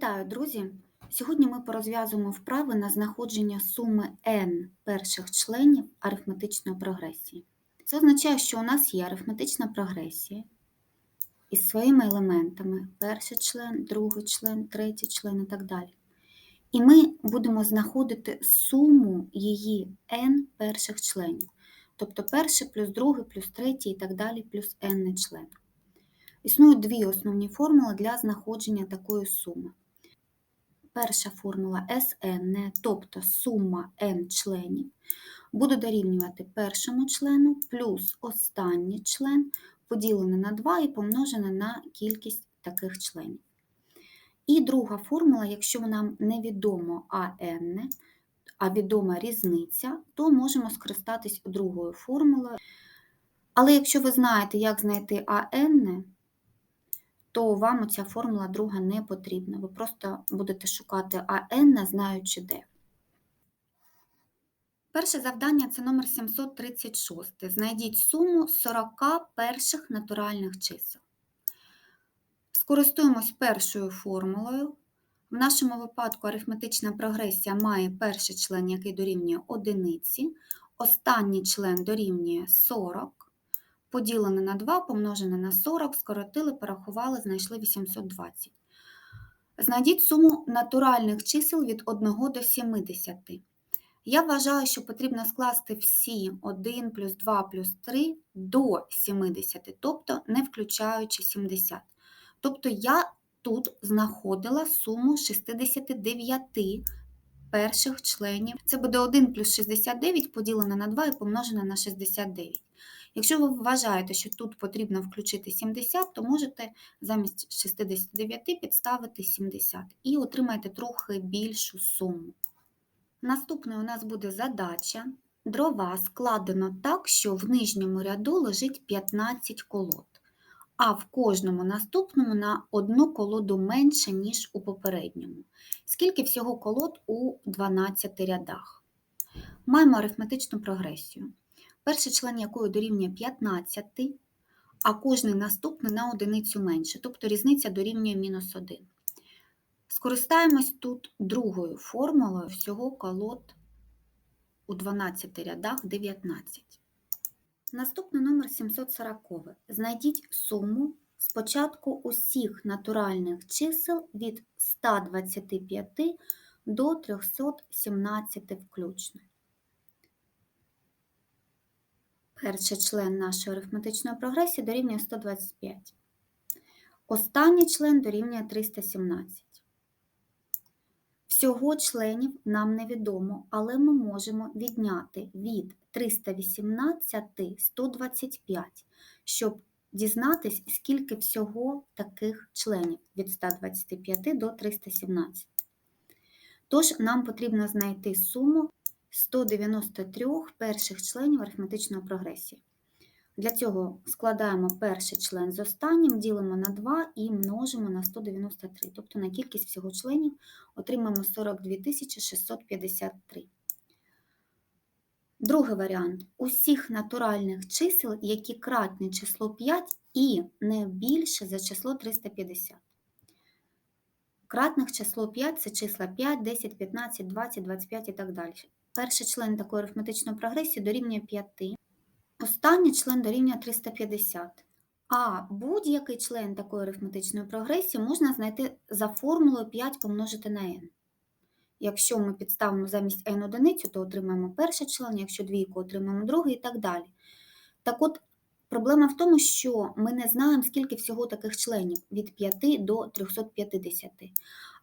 Вітаю, друзі! Сьогодні ми порозв'язуємо вправи на знаходження суми n перших членів арифметичної прогресії. Це означає, що у нас є арифметична прогресія із своїми елементами: перший член, другий член, третій член і так далі. І ми будемо знаходити суму її n перших членів. Тобто перший плюс другий плюс третій і так далі, плюс n член. Існують дві основні формули для знаходження такої суми. Перша формула Sn, тобто сума n членів, буде дорівнювати першому члену плюс останній член, поділене на 2 і помножене на кількість таких членів. І друга формула, якщо нам невідомо АН, а відома різниця, то можемо скористатись другою формулою. Але якщо ви знаєте, як знайти АН, то вам ця формула друга не потрібна. Ви просто будете шукати АН, знаючи де. Перше завдання це номер 736. Знайдіть суму 40 перших натуральних чисел. Скористуємось першою формулою. В нашому випадку арифметична прогресія має перший член, який дорівнює одиниці, останній член дорівнює 40, поділене на 2, помножене на 40, скоротили, порахували, знайшли 820. Знайдіть суму натуральних чисел від 1 до 70. Я вважаю, що потрібно скласти всі 1 плюс 2 плюс 3 до 70, тобто не включаючи 70. Тобто я тут знаходила суму 69 перших членів. Це буде 1 плюс 69 поділене на 2 і помножене на 69. Якщо ви вважаєте, що тут потрібно включити 70, то можете замість 69 підставити 70 і отримаєте трохи більшу суму. Наступною у нас буде задача. Дрова складено так, що в нижньому ряду лежить 15 колод, а в кожному наступному на одну колоду менше, ніж у попередньому. Скільки всього колод у 12 рядах? Маємо арифметичну прогресію. Перший член якої дорівнює 15, а кожний наступний на одиницю менше, тобто різниця дорівнює мінус 1. Скористаємось тут другою формулою всього колод у 12 рядах 19. Наступний номер 740. Знайдіть суму спочатку усіх натуральних чисел від 125 до 317 включно. Перший член нашої арифметичної прогресії дорівнює 125. Останній член дорівнює 317. Всього членів нам невідомо, але ми можемо відняти від 318 125, щоб дізнатись, скільки всього таких членів від 125 до 317. Тож нам потрібно знайти суму 193 перших членів арифметичної прогресії. Для цього складаємо перший член з останнім, ділимо на 2 і множимо на 193, тобто на кількість всього членів отримаємо 42 653. Другий варіант усіх натуральних чисел, які кратні число 5 і не більше за число 350. Кратних число 5 це числа 5, 10, 15, 20, 25 і так далі. Перший член такої арифметичної прогресії дорівнює 5. Останній член дорівнює 350. А будь-який член такої арифметичної прогресії можна знайти за формулою 5 помножити на n. Якщо ми підставимо замість n одиницю, то отримаємо перший член, якщо двійку, отримаємо другий і так далі. Так от, проблема в тому, що ми не знаємо, скільки всього таких членів від 5 до 350.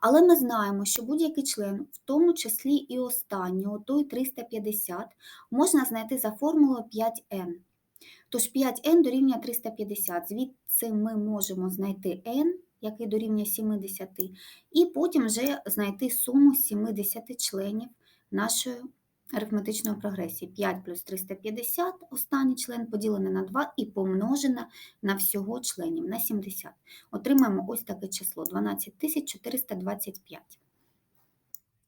Але ми знаємо, що будь-який член, в тому числі і останнього, той 350, можна знайти за формулою 5n. Тож 5n дорівнює 350, звідси ми можемо знайти n, який дорівнює 70, і потім вже знайти суму 70 членів нашої арифметичної прогресії. 5 плюс 350, останній член поділене на 2 і помножене на всього членів на 70. Отримаємо ось таке число 12425.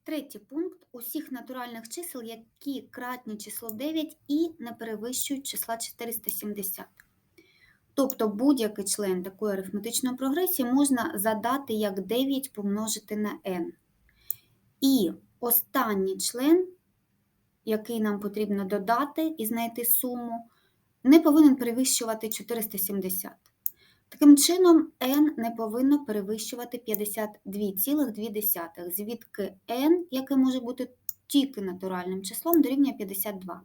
Третій пункт усіх натуральних чисел, які кратні число 9 і не перевищують числа 470. Тобто будь-який член такої арифметичної прогресії можна задати як 9 помножити на n. І останній член, який нам потрібно додати і знайти суму, не повинен перевищувати 470. Таким чином, n не повинно перевищувати 52,2, звідки n, яке може бути тільки натуральним числом, дорівнює 52.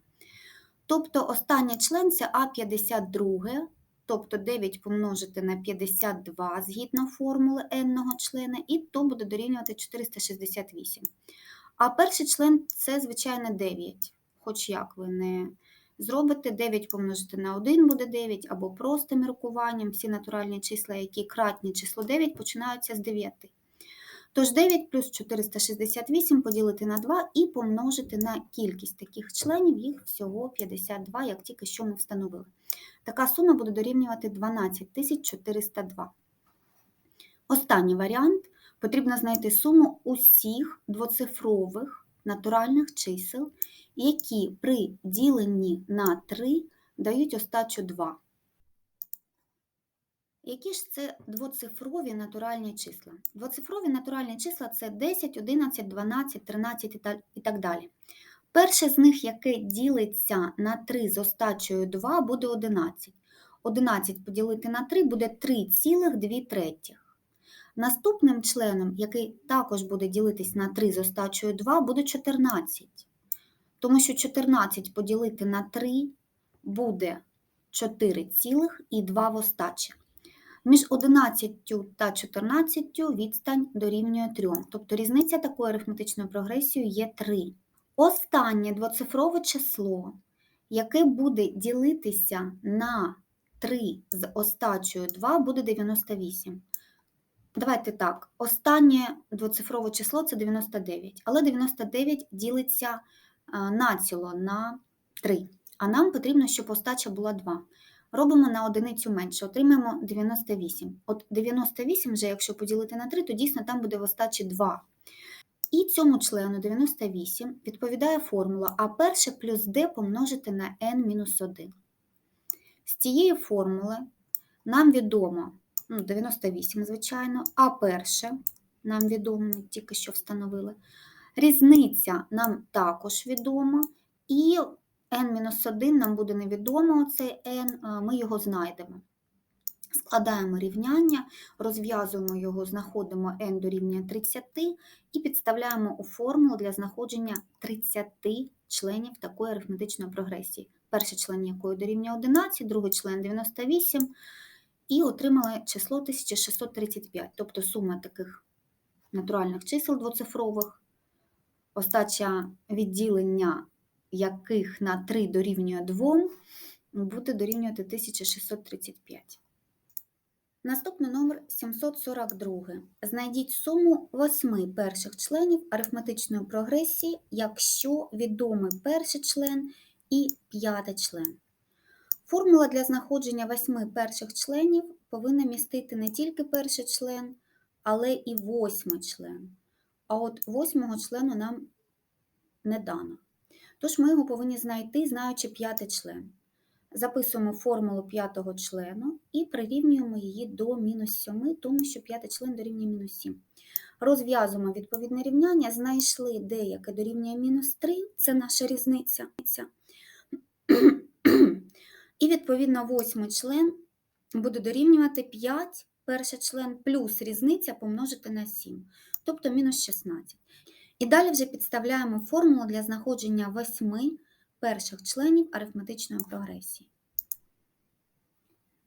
Тобто останній член це А52, тобто 9 помножити на 52 згідно формули n члена, і то буде дорівнювати 468. А перший член це, звичайно, 9. Хоч як ви не зробите, 9 помножити на 1 буде 9, або просто міркуванням всі натуральні числа, які кратні число 9, починаються з 9. Тож 9 плюс 468 поділити на 2 і помножити на кількість таких членів, їх всього 52, як тільки що ми встановили. Така сума буде дорівнювати 12402. Останній варіант потрібно знайти суму усіх двоцифрових натуральних чисел, які при діленні на 3 дають остачу 2. Які ж це двоцифрові натуральні числа? Двоцифрові натуральні числа це 10, 11, 12, 13 і так далі. Перше з них, яке ділиться на 3 з остачею 2, буде 11. 11 поділити на 3 буде 3,2 третіх. Наступним членом, який також буде ділитись на 3 з остачею 2, буде 14. Тому що 14 поділити на 3 буде 4,2 в остачі. Між 11 та 14 відстань дорівнює 3, тобто різниця такої арифметичної прогресії є 3. Останнє двоцифрове число, яке буде ділитися на 3 з остачею 2, буде 98. Давайте так, останнє двоцифрове число це 99, але 99 ділиться націло на 3, а нам потрібно, щоб остача була 2. Робимо на одиницю менше, отримаємо 98. От 98 вже, якщо поділити на 3, то дійсно там буде в остачі 2. І цьому члену 98 відповідає формула А перше плюс d помножити на n-1. З цієї формули нам відомо ну, 98, звичайно, А перше нам відомо, тільки що встановили. Різниця нам також відома, і n-1 нам буде невідомо, оцей n, ми його знайдемо. Складаємо рівняння, розв'язуємо його, знаходимо n дорівнює 30 і підставляємо у формулу для знаходження 30 членів такої арифметичної прогресії. Перший член якої дорівнює 11, другий член 98, і отримали число 1635, тобто сума таких натуральних чисел двоцифрових, остача відділення яких на 3 дорівнює 2, буде дорівнювати 1635. Наступний номер 742. Знайдіть суму восьми перших членів арифметичної прогресії, якщо відомий перший член і п'ятий член. Формула для знаходження восьми перших членів повинна містити не тільки перший член, але і восьмий член. А от восьмого члену нам не дано. Тож ми його повинні знайти, знаючи п'ятий член. Записуємо формулу п'ятого члену і прирівнюємо її до мінус 7, тому що п'ятий член дорівнює мінус 7. Розв'язуємо відповідне рівняння, знайшли деяке дорівнює мінус 3, це наша різниця. І, відповідно, восьмий член буде дорівнювати 5, перший член плюс різниця помножити на 7, тобто мінус 16. І далі вже підставляємо формулу для знаходження восьми перших членів арифметичної прогресії.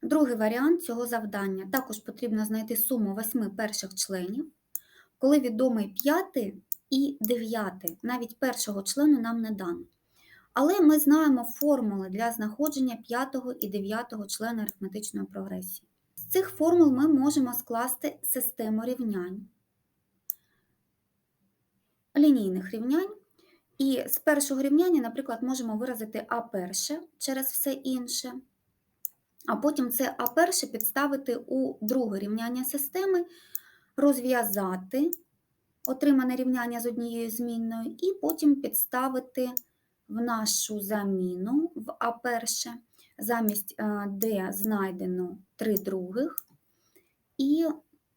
Другий варіант цього завдання також потрібно знайти суму восьми перших членів, коли відомий п'ятий і дев'ятий, навіть першого члену нам не дано. Але ми знаємо формули для знаходження п'ятого і дев'ятого члена арифметичної прогресії. З цих формул ми можемо скласти систему рівнянь, лінійних рівнянь. І з першого рівняння, наприклад, можемо виразити А перше через все інше, а потім це А перше підставити у друге рівняння системи, розв'язати отримане рівняння з однією змінною, і потім підставити в нашу заміну в А перше, замість е, d знайдено 3 других і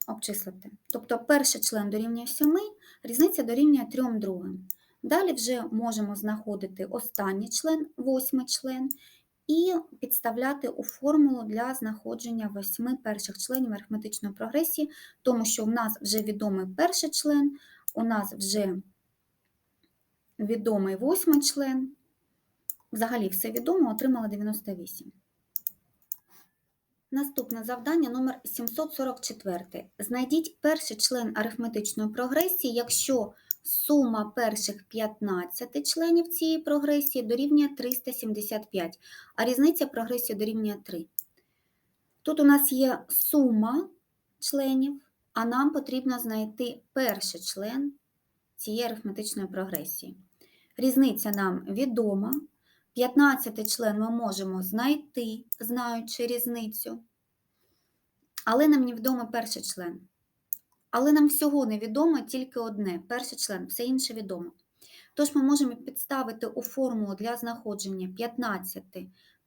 обчислити. Тобто перший член дорівнює 7, різниця дорівнює 3 другим. Далі вже можемо знаходити останній член, восьмий член, і підставляти у формулу для знаходження восьми перших членів арифметичної прогресії, тому що в нас вже відомий перший член, у нас вже відомий восьмий член. Взагалі все відомо, отримала 98. Наступне завдання номер 744. Знайдіть перший член арифметичної прогресії, якщо сума перших 15 членів цієї прогресії дорівнює 375, а різниця прогресії дорівнює 3. Тут у нас є сума членів, а нам потрібно знайти перший член цієї арифметичної прогресії. Різниця нам відома. 15 член ми можемо знайти, знаючи різницю. Але нам невідомо перший член. Але нам всього невідомо тільки одне перший член, все інше відомо. Тож ми можемо підставити у формулу для знаходження 15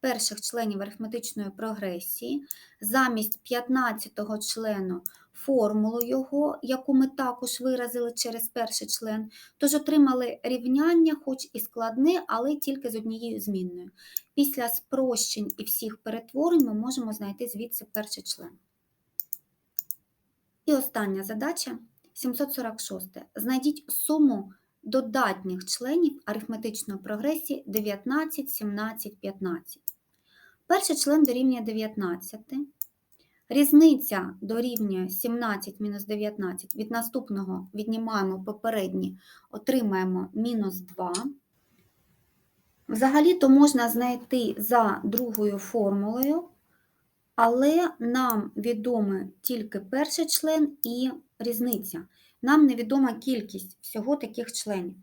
перших членів арифметичної прогресії, замість 15-го члену формулу його, яку ми також виразили через перший член, тож отримали рівняння, хоч і складне, але тільки з однією змінною. Після спрощень і всіх перетворень ми можемо знайти звідси перший член. І остання задача 746. Знайдіть суму додатніх членів арифметичної прогресії 19, 17, 15. Перший член дорівнює 19. Різниця дорівнює 17 мінус 19. Від наступного віднімаємо попередні, отримаємо мінус 2. Взагалі-то можна знайти за другою формулою, але нам відомий тільки перший член і різниця. Нам невідома кількість всього таких членів,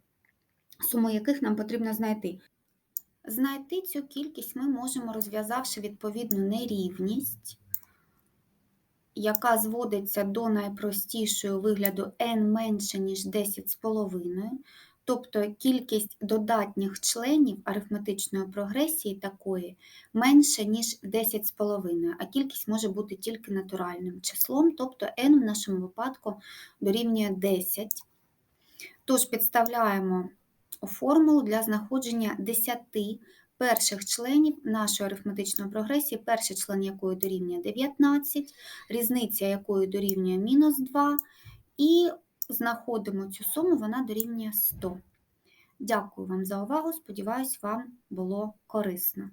суму яких нам потрібно знайти. Знайти цю кількість ми можемо, розв'язавши відповідну нерівність, яка зводиться до найпростішого вигляду n менше, ніж 10,5, тобто кількість додатніх членів арифметичної прогресії такої менше, ніж 10,5, а кількість може бути тільки натуральним числом, тобто n в нашому випадку дорівнює 10. Тож підставляємо формулу для знаходження 10 перших членів нашої арифметичної прогресії, перший член якої дорівнює 19, різниця якої дорівнює мінус 2, і знаходимо цю суму, вона дорівнює 100. Дякую вам за увагу. Сподіваюсь, вам було корисно.